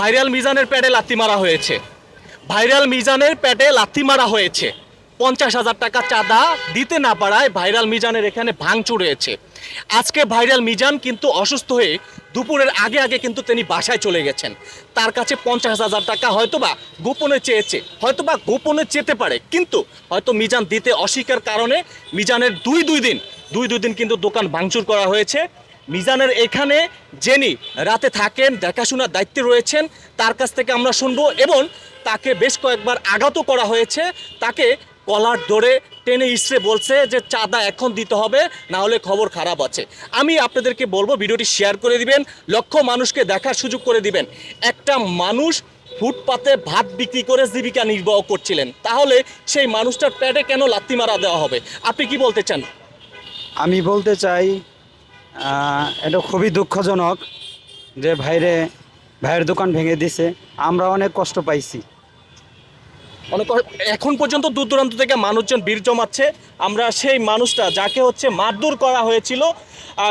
Viral মিজানের প্যাডে লাথি মারা হয়েছে। ভাইরাল মিজানের প্যাডে লাথি মারা হয়েছে। পঞ্চাশ হাজার টাকা চাঁদা দিতে না পারায় ভাইরাল মিজানের এখানে ভাঙচুর হয়েছে। আজকে ভাইরাল মিজান কিন্তু অসুস্থ হয়ে দুপুরের আগে আগে কিন্তু তিনি বাসায় চলে গেছেন। তার কাছে পঞ্চাশ হাজার টাকা হয়তোবা গোপনে চেয়েছে, হয়তোবা গোপনে চেতে পারে। কিন্তু হয়তো মিজান দিতে অস্বীকার কারণে মিজানের দুই দুই দিন, দুই দুই দিন কিন্তু দোকান ভাঙচুর করা হয়েছে। মিজানের এখানে যিনি রাতে থাকেন, দেখাশোনার দায়িত্বে রয়েছেন, তার কাছ থেকে আমরা শুনব এবং তাকে বেশ কয়েকবার আঘাত করা হয়েছে। তাকে কলার ধরে টেনে ইসরে বলছে যে, চাঁদা এখন দিতে হবে, না হলে খবর খারাপ আছে। আমি আপনাদেরকে বলব, ভিডিওটি শেয়ার করে দিবেন, লক্ষ মানুষকে দেখার সুযোগ করে দিবেন। একটা মানুষ ফুটপাতে ভাত বিক্রি করে জীবিকা নির্বাহ করছিলেন, তাহলে সেই মানুষটার পেটে কেন লাত্তি মারা দেওয়া হবে? আপনি কি বলতে চান? আমি বলতে চাই এটা খুবই দুঃখজনক যে ভাইরে, ভাইয়ের দোকান ভেঙে দিছে। আমরা অনেক কষ্ট পাইছি। অনেক এখন পর্যন্ত দূর দূরান্ত থেকে মানুষজন বীর জমাচ্ছে। আমরা সেই মানুষটা যাকে হচ্ছে মারধর করা হয়েছিল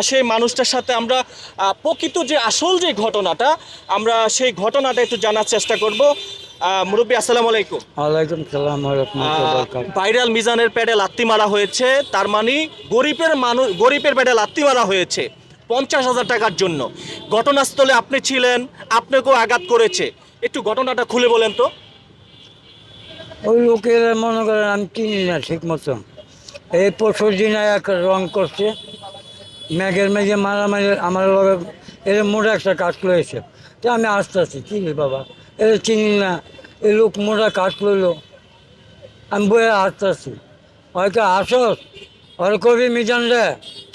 সেই মানুষটার সাথে আমরা প্রকৃত যে আসল যে ঘটনাটা, আমরা সেই ঘটনাটা একটু জানার চেষ্টা করব। মুরব্বী আসসালামু আলাইকুম। ওয়ালাইকুম সালাম ভাইরাল মিজানের প্যাডে লাত্তি মারা হয়েছে তার মানে গরিবের মানুষ গরিবের প্যাডে লাত্তি মারা হয়েছে পঞ্চাশ হাজার টাকার জন্য। ঘটনাস্থলে আপনি ছিলেন আপনাকেও আঘাত করেছে। একটু ঘটনাটা খুলে বলেন তো। ওই লোকের মনে করেন আমি চিনি না ঠিক মতো এই পরশু দিন এক রং করছে ম্যাগের মেঘে মারামারি আমার লগে এর মোটা একটা কাজ লয়েছে তো আমি আসতেছি কি রে বাবা? এর চিনি না এই লোক মোটা কাজ লইলো। আমি বইয়ে আসতেছি হয়তো আসস ওর কবি মিজান রে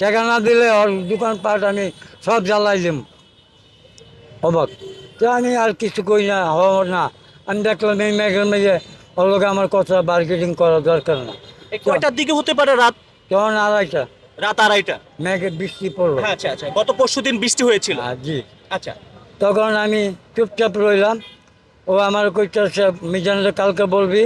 টাকা না দিলে ওর দোকানপাট আমি সব জ্বালাই দিম। অবাক। তো আমি আর কিছু করি না হব না। আমি দেখলাম এই মেঘের মেঘে ওর লোক আমার কথা মার্কেটিং করা দরকার না। কয়টার দিকে হতে পারে রাত? তখন আড়াইটা? রাত আড়াইটা। মেঘে বৃষ্টি পড়ল। হ্যাঁ আচ্ছা আচ্ছা। গত পরশু দিন বৃষ্টি হয়েছিল। আর জি। আচ্ছা। তখন আমি চুপচাপ রইলাম। ও আমার কইতেছে মিজানরে কালকে বলবি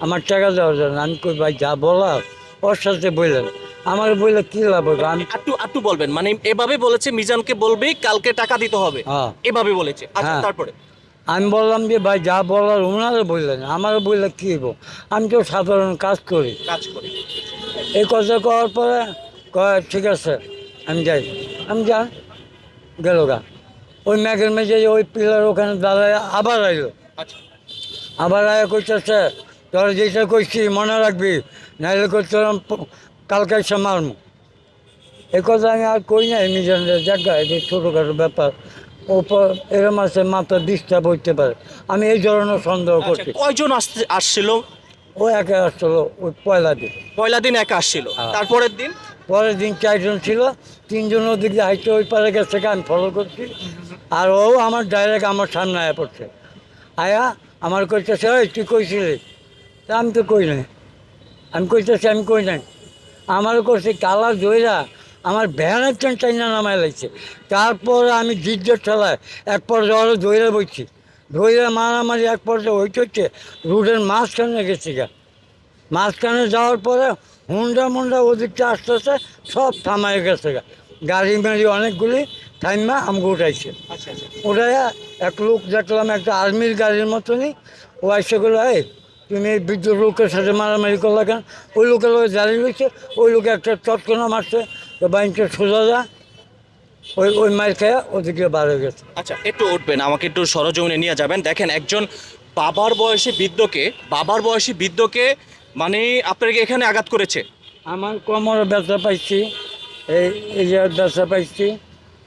আমার টাকা দেওয়ার জন্য। আমি কই ভাই যা বলার ওর সাথে বললেন আমার বললে কী লাভ হবে আমি একটু একটু বলবেন মানে এভাবে বলেছে মিজানকে বলবি কালকে টাকা দিতে হবে। হ্যাঁ। এভাবে বলেছে। আচ্ছা হ্যাঁ। তারপরে? আমি বললাম যে ভাই যা বলার ওনারা বললেন আমার বললে কী হব আমি তো সাধারণ কাজ করি। কাজ করি। এই কথা করার পরে কয় ঠিক আছে আমি যাই। আমি যা গেল গা। ওই ম্যাগের মেঝে ওই পিলার ওখানে দাঁড়ায় আবার আইলো। আবার আয়া কইতেছে তোর যেটা কইছি মনে রাখবি নাইলে করছিলাম কালকে এসে মারমু। এই কথা আমি আর কই না মিজানের জায়গা এটা ছোটোখাটো ব্যাপার। ওপর এরম আছে মাথা ডিস্টার্ব হইতে পারে। আমি এই ধরনের সন্দেহ আচ্ছা করছি। কয়জন আসতে আসছিল? ও একে আসছিল ওই পয়লা দিন। পয়লা দিন একা আসছিল? হ্যাঁ। তারপরের দিন? পরের দিন চারজন ছিল তিনজন ওদিকে হাইটে ওই পারে গেছে আমি ফলো করছি। আর ও আমার ডাইরেক্ট আমার সামনে আয়া পড়ছে। আয়া, আমার কইতেছে তুই কইছিলি? তা আমি তো কই নাই। আমি কইতেছি, আমি কই নাই। আমার করছে কালার জয়রা, আমার ভ্যানের ট্রেন চাইনা নামায় লাগছে তারপর আমি জিজ্ঞ ঠেলায় এক পর্যায়ে ওরা দইরা বইছি। দইরা মারামারি এক পর্যায়ে হইতে হচ্ছে রোডের মাঝখানে গেছি গা। মাঝখানে যাওয়ার পরে হুন্ডা মুন্ডা ওদিকটা আস্তে আস্তে সব থামাই গেছে গা। গাড়ি মাড়ি অনেকগুলি থাইমা আমাকে উঠাইছে আচ্ছা আচ্ছা। উঠাইয়া এক লোক দেখলাম একটা আর্মির গাড়ির মতনই ও এসে গেলো এই তুমি এই বিদ্যুৎ লোকের সাথে মারামারি করলা কেন? ওই লোকের লোক দাঁড়িয়ে রয়েছে ওই লোকে একটা চটকনা মারছে তো বাইকটা সোজা যা। ওই ওই মার খেয়ে ওদিকে বার হয়ে গেছে। আচ্ছা একটু উঠবেন আমাকে একটু সরজমিনে নিয়ে যাবেন। দেখেন একজন বাবার বয়সী বৃদ্ধকে বাবার বয়সী বৃদ্ধকে মানে আপনাকে এখানে আঘাত করেছে। আমার কোমরে ব্যথা পাইছি এই এই যে ব্যথা পাইছি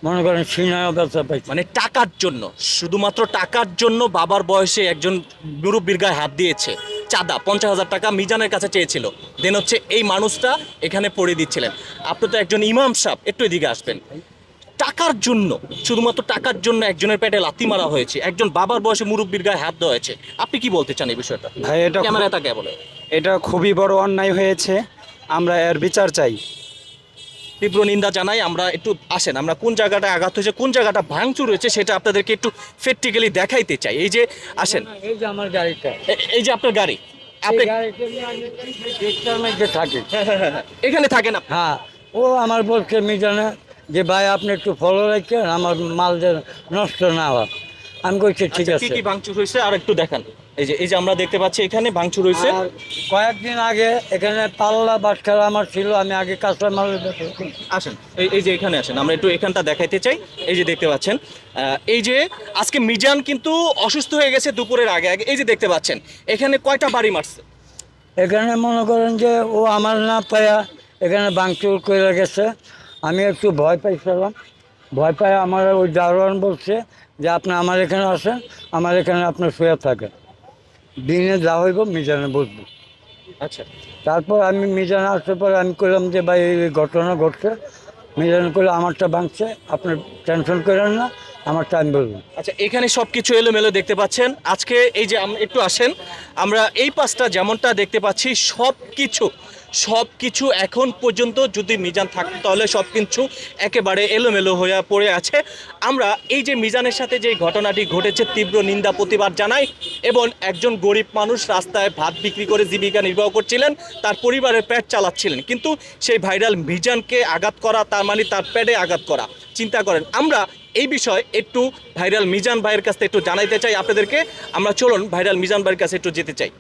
মনে করেন সিনায়ও ব্যথা পাইছি। মানে টাকার জন্য শুধুমাত্র টাকার জন্য বাবার বয়সে একজন মুরব্বীর গায়ে হাত দিয়েছে। চাঁদা পঞ্চাশ হাজার টাকা মিজানের কাছে চেয়েছিল। দেন হচ্ছে এই মানুষটা এখানে পড়ে দিচ্ছিলেন। আপনি তো একজন ইমাম সাহেব একটু এদিকে আসবেন। টাকার জন্য শুধুমাত্র টাকার জন্য একজনের পেটে লাথি মারা হয়েছে একজন বাবার বয়সে মুরব্বীর গায়ে হাত দেওয়া হয়েছে আপনি কি বলতে চান এই বিষয়টা? ভাই এটা ক্যামেরা তাকে বলে এটা খুবই বড় অন্যায় হয়েছে। আমরা এর বিচার চাই। তীব্র নিন্দা জানাই আমরা একটু আসেন আমরা কোন জায়গাটা আঘাত হয়েছে কোন জায়গাটা ভাঙচুর হয়েছে সেটা আপনাদেরকে একটু প্র্যাকটিক্যালি দেখাইতে চাই। এই যে আসেন। এই যে আমার গাড়িটা। এই যে আপনার গাড়ি আপনি থাকি? এখানে থাকেন হ্যাঁ ও আমার বলছে মিজানে যে ভাই আপনি একটু ফলো রাখেন আমার মাল যেন নষ্ট না হয়। আমি কইছি ঠিক আচ্ছা, আছে। কি কি ভাঙচুর হয়েছে? আর একটু দেখান। এই যে এই যে আমরা দেখতে পাচ্ছি এখানে ভাঙচুর হয়েছে। কয়েকদিন আগে এখানে পাল্লা বাস আমার ছিল আমি আগে করতাম। আসেন এই এই যে এখানে আসেন আমরা একটু এখানটা দেখাইতে চাই। এই যে দেখতে পাচ্ছেন এই যে আজকে মিজান কিন্তু অসুস্থ হয়ে গেছে দুপুরের আগে আগে। এই যে দেখতে পাচ্ছেন এখানে কয়টা বাড়ি মারছে? এখানে মনে করেন যে ও আমার না পায়া এখানে বাংচুর করে গেছে। আমি একটু ভয় পাইছিলাম। ভয় পাই আমার ওই দারোয়ান বলছে যে আপনি আমার এখানে আসেন আমার এখানে আপনার শুয়ে থাকেন দিনে যা হইব মিজানে বসবো। আচ্ছা। তারপর আমি মিজানে আসার পরে আমি করলাম যে ভাই এই ঘটনা ঘটছে। মিজান করলে আমারটা ভাঙছে আপনি টেনশন করেন না আমারটা আমি বলব। আচ্ছা এখানে সব কিছু এলোমেলো দেখতে পাচ্ছেন। আজকে এই যে একটু আসেন। আমরা এই পাশটা যেমনটা দেখতে পাচ্ছি সব কিছু সব কিছু এখন পর্যন্ত যদি মিজান থাকতো তাহলে সব কিছু একেবারে এলোমেলো হয়ে পড়ে আছে। আমরা এই যে মিজানের সাথে যে ঘটনাটি ঘটেছে, তীব্র নিন্দা, প্রতিবাদ জানাই এবং একজন গরিব মানুষ রাস্তায় ভাত বিক্রি করে জীবিকা নির্বাহ করছিলেন, তার পরিবারের পেট চালাচ্ছিলেন। কিন্তু সেই ভাইরাল মিজানকে আঘাত করা, তার মানে তার প্যাডে আঘাত করা। চিন্তা করেন, আমরা এই বিষয়ে একটু ভাইরাল মিজান ভাইয়ের কাছে একটু জানাইতে চাই আপনাদেরকে। আমরা চলুন ভাইরাল মিজান ভাইয়ের কাছে একটু যেতে চাই।